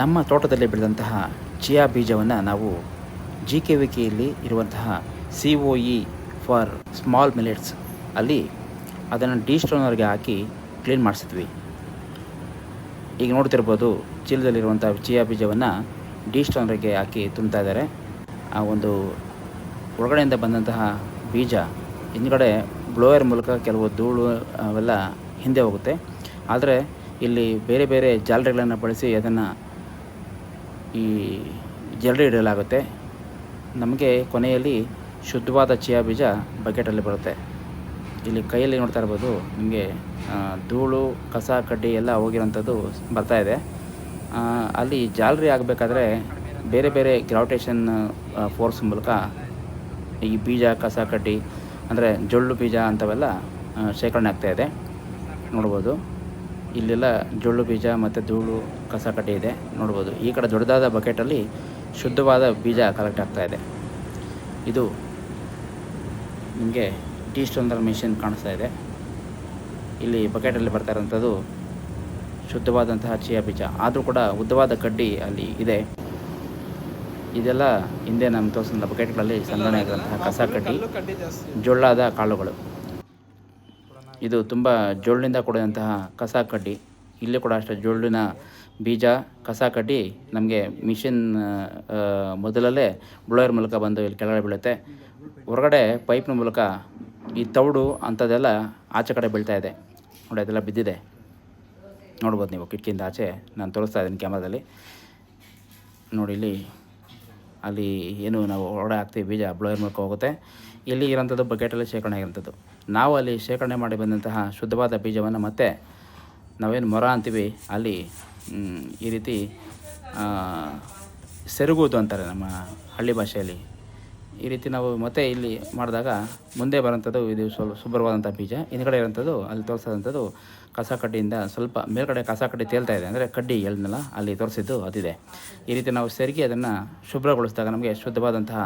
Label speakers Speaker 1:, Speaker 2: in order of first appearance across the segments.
Speaker 1: ನಮ್ಮ ತೋಟದಲ್ಲಿ ಬೆಳೆದಂತಹ ಚಿಯಾ ಬೀಜವನ್ನು ನಾವು ಜಿ ಕೆ ವಿ ಕೆಯಲ್ಲಿ ಇರುವಂತಹ C O E for small millets ಅಲ್ಲಿ ಅದನ್ನು ಡಿ ಸ್ಟೋನರ್ಗೆ ಹಾಕಿ ಕ್ಲೀನ್ ಮಾಡಿಸಿದ್ವಿ. ಈಗ ನೋಡ್ತಿರ್ಬೋದು ಚೀಲದಲ್ಲಿರುವಂಥ ಚಿಯಾ ಬೀಜವನ್ನು ಡಿ ಸ್ಟೋನರ್ಗೆ ಹಾಕಿ ತುಂಬ್ತಾ ಇದ್ದಾರೆ. ಆ ಒಂದು ಒಳಗಡೆಯಿಂದ ಬಂದಂತಹ ಬೀಜ ಹಿಂದ್ಗಡೆ ಬ್ಲೋಯರ್ ಮೂಲಕ ಕೆಲವು ಧೂಳು ಅವೆಲ್ಲ ಹಿಂದೆ ಹೋಗುತ್ತೆ. ಆದರೆ ಇಲ್ಲಿ ಬೇರೆ ಬೇರೆ ಜಾಲರಿಗಳನ್ನು ಬಳಸಿ ಅದನ್ನು ಈ ಜರಡಿ ಇಡಲಾಗುತ್ತೆ. ನಮಗೆ ಕೊನೆಯಲ್ಲಿ ಶುದ್ಧವಾದ ಚಿಯಾ ಬೀಜ ಬಕೆಟಲ್ಲಿ ಬರುತ್ತೆ. ಇಲ್ಲಿ ಕೈಯಲ್ಲಿ ನೋಡ್ತಾ ಇರ್ಬೋದು, ನಿಮಗೆ ಧೂಳು, ಕಸ, ಕಡ್ಡಿ ಎಲ್ಲ ಹೋಗಿರೋಂಥದ್ದು ಬರ್ತಾಯಿದೆ ಅಲ್ಲಿ ಜಾಲರಿ ಆಗಬೇಕಾದ್ರೆ ಬೇರೆ ಬೇರೆ ಗ್ರಾವಿಟೇಷನ್ ಫೋರ್ಸ್ ಮೂಲಕ ಈ ಬೀಜ, ಕಸ, ಕಡ್ಡಿ, ಅಂದರೆ ಜೊಳ್ಳು ಬೀಜ ಅಂಥವೆಲ್ಲ ಶೇಖರಣೆ ಆಗ್ತಾಯಿದೆ ನೋಡ್ಬೋದು. ಇಲ್ಲೆಲ್ಲ ಜೊಳ್ಳು ಬೀಜ ಮತ್ತು ಧೂಳು ಕಸ ಕಡ್ಡಿ ಇದೆ. ನೋಡ್ಬೋದು. ಈ ಕಡೆ ದೊಡ್ಡದಾದ ಬಕೆಟಲ್ಲಿ ಶುದ್ಧವಾದ ಬೀಜ ಕಲೆಕ್ಟ್ ಆಗ್ತಾ ಇದೆ. ಇದು ನಿಮಗೆ ಟೀ ಸ್ಟೋನರ್ ಮಿಷಿನ್ ಕಾಣಿಸ್ತಾ ಇದೆ. ಇಲ್ಲಿ ಬಕೆಟಲ್ಲಿ ಬರ್ತಾ ಇರೋಂಥದ್ದು ಶುದ್ಧವಾದಂತಹ ಚಿಯಾ ಬೀಜ. ಆದರೂ ಕೂಡ ಉದ್ದವಾದ ಕಡ್ಡಿ ಅಲ್ಲಿ ಇದೆ. ಇದೆಲ್ಲ ಹಿಂದೆ ನಮ್ಮ ತೋರಿಸಿದ ಬಕೆಟ್ಗಳಲ್ಲಿ ಸಂಗ್ರಹಣೆ ಆಗಿರುವಂತಹ ಕಸ ಕಡ್ಡಿ ಜೊಳ್ಳಾದ ಕಾಳುಗಳು. ಇದು ತುಂಬ ಜೋಳಿನಿಂದ ಕೂಡಿದಂತಹ ಕಸ ಕಡ್ಡಿ. ಇಲ್ಲಿ ಕೂಡ ಅಷ್ಟೇ ಜೋಳಿನ ಬೀಜ, ಕಸ ಕಡ್ಡಿ ನಮಗೆ ಮಿಷಿನ್ ಮೊದಲಲ್ಲೇ ಬ್ಲೋಯರ್ ಮೂಲಕ ಬಂದು ಇಲ್ಲಿ ಕೆಳಗಡೆ ಬೀಳುತ್ತೆ. ಹೊರಗಡೆ ಪೈಪ್ನ ಮೂಲಕ ಈ ತೌಡು ಅಂಥದ್ದೆಲ್ಲ ಆಚೆ ಕಡೆ ಬೀಳ್ತಾ ಇದೆ. ನೋಡಿ, ಅದೆಲ್ಲ ಬಿದ್ದಿದೆ. ನೋಡ್ಬೋದು ನೀವು ಕಿಟಕಿಯಿಂದ ಆಚೆ. ನಾನು ತೋರಿಸ್ತಾ ಇದ್ದೀನಿ ಕ್ಯಾಮ್ರಾದಲ್ಲಿ. ನೋಡಿ, ಇಲ್ಲಿ ಅಲ್ಲಿ ಏನು ನಾವು ಹೊರಗಡೆ ಹಾಕ್ತೀವಿ, ಬೀಜ ಬ್ಲೋಯರ್ ಮೂಲಕ ಹೋಗುತ್ತೆ. ಇಲ್ಲಿ ಇರೋಂಥದ್ದು ಬಕೆಟಲ್ಲಿ ಶೇಖರಣೆ ಆಗಿರೋಂಥದ್ದು ನಾವು ಅಲ್ಲಿ ಶೇಖರಣೆ ಮಾಡಿ ಬಂದಂತಹ ಶುದ್ಧವಾದ ಬೀಜವನ್ನು ಮತ್ತೆ ನಾವೇನು ಮೊರ ಅಂತೀವಿ, ಅಲ್ಲಿ ಈ ರೀತಿ ಸೆರಗುವುದು ಅಂತಾರೆ ನಮ್ಮ ಹಳ್ಳಿ ಭಾಷೆಯಲ್ಲಿ. ಈ ರೀತಿ ನಾವು ಮತ್ತೆ ಇಲ್ಲಿ ಮಾಡಿದಾಗ ಮುಂದೆ ಬರೋಂಥದ್ದು ಇದು ಸ್ವಲ್ಪ ಶುಭ್ರವಾದಂಥ ಬೀಜ. ಹಿಂದ್ಗಡೆ ಇರೋಂಥದ್ದು ಅಲ್ಲಿ ತೋರಿಸೋದಂಥದ್ದು ಕಸ ಕಡ್ಡಿಯಿಂದ ಸ್ವಲ್ಪ ಮೇಲ್ಗಡೆ ಕಸ ಕಡ್ಡಿ ತೇಲ್ತಾ ಇದೆ ಅಂದರೆ ಕಡ್ಡಿ ಎಳ್ನೆಲ್ಲ ಅಲ್ಲಿ ತೋರಿಸಿದ್ದು ಅದಿದೆ. ಈ ರೀತಿ ನಾವು ಸೆರಗಿ ಅದನ್ನು ಶುಭ್ರಗೊಳಿಸಿದಾಗ ನಮಗೆ ಶುದ್ಧವಾದಂತಹ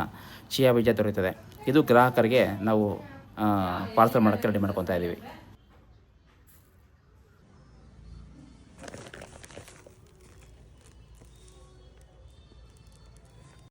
Speaker 1: ಚಿಯಾ ಬೀಜ ದೊರೆಯುತ್ತದೆ. ಇದು ಗ್ರಾಹಕರಿಗೆ ನಾವು ಪಾರ್ಸಲ್ ಮಾಡೋಕ್ಕೆ ರೆಡಿ ಮಾಡ್ಕೊತಾ ಇದ್ದೀವಿ.